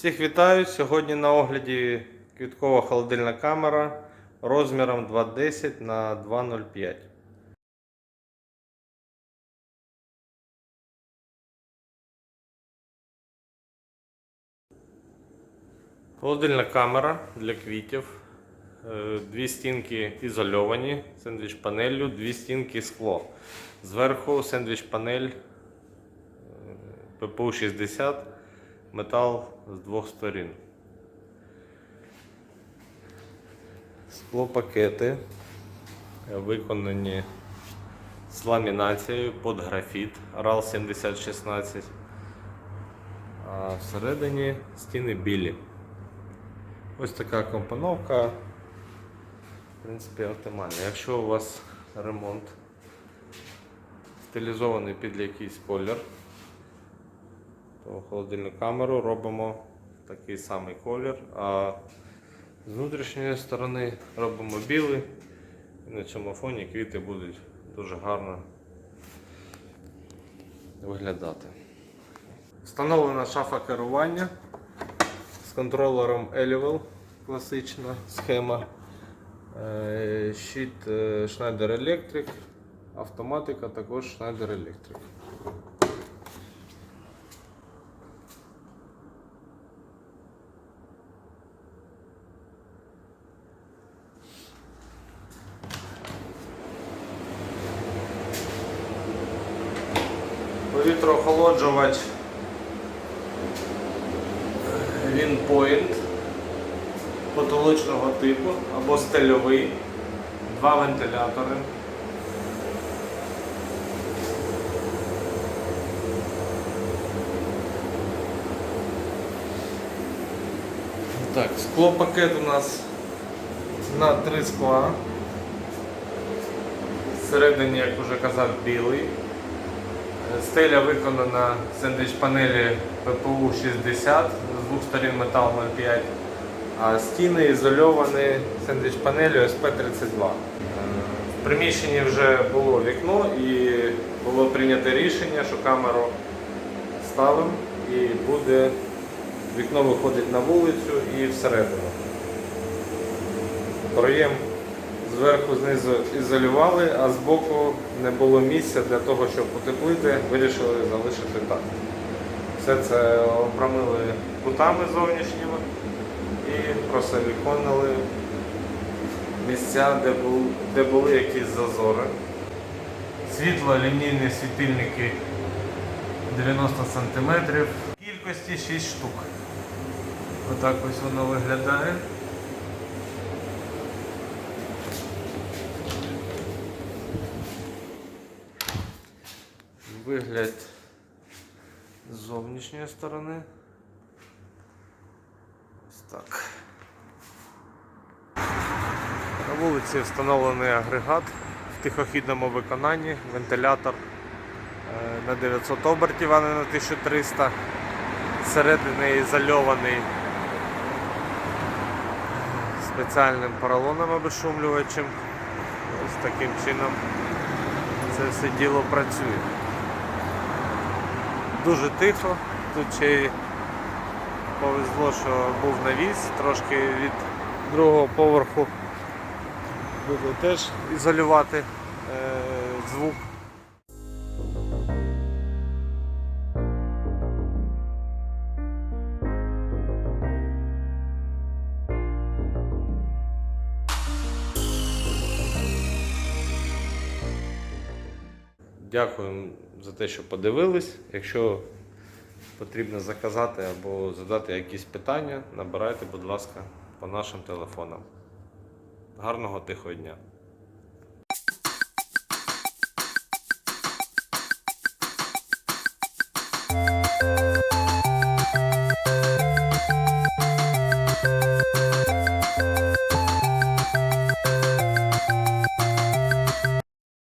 Всіх вітаю! Сьогодні на огляді квіткова холодильна камера розміром 210 на 205. Холодильна камера для квітів. Е, Дві стінки ізольовані сендвіч панелью, дві стінки скло. Зверху сендвіч панель ППУ 60, метал з двох сторін. Склопакети виконані з ламінацією під графіт RAL 7016. А всередині стіни білі. Ось така компоновка. В принципі, оптимальна. Якщо у вас ремонт стилізований під якийсь колір, то холодильну камеру робимо такий самий колір, а з внутрішньої сторони робимо білий. І на цьому фоні квіти будуть дуже гарно виглядати. Встановлена шафа керування з контролером Elivel, класична схема. Е, Щит е, Schneider Electric, автоматика також Schneider Electric. Повітроохолоджувач він Point потолочного типу або стельовий, два вентилятори. Так, склопакет у нас на три скла. Всередині, як вже казав, білий. Стеля виконана сендвіч панелі ППУ 60, з двох сторін метал 05, а стіни ізольовані сендвіч панелю SP32. Е, В приміщенні вже було вікно і було прийнято рішення, що камеру ставимо і буде вікно виходить на вулицю і всередину. Проєм зверху знизу ізолювали, а збоку не було місця для того, щоб утеплити, вирішили залишити так. Все це обрамили кутами зовнішніми і просиліконили місця, де, бу- де були якісь зазори. Світло лінійні світильники 90 см. Кількості 6 штук. Отак ось воно виглядає. Вигляд з зовнішньої сторони. Ось так. На вулиці встановлений агрегат в тихохідному виконанні, вентилятор е, на 900 обертів, а не на 1300. Зсередини ізольований спеціальним поролоном обешумлювачем. Ось таким чином це все діло працює. Дуже тихо. Тут ще й повезло, що був навіс, трошки від другого поверху буде теж ізолювати е, звук. Дякую за те, що подивились. Якщо потрібно заказати або задати якісь питання, набирайте, будь ласка, по нашим телефонам. Гарного тихого дня!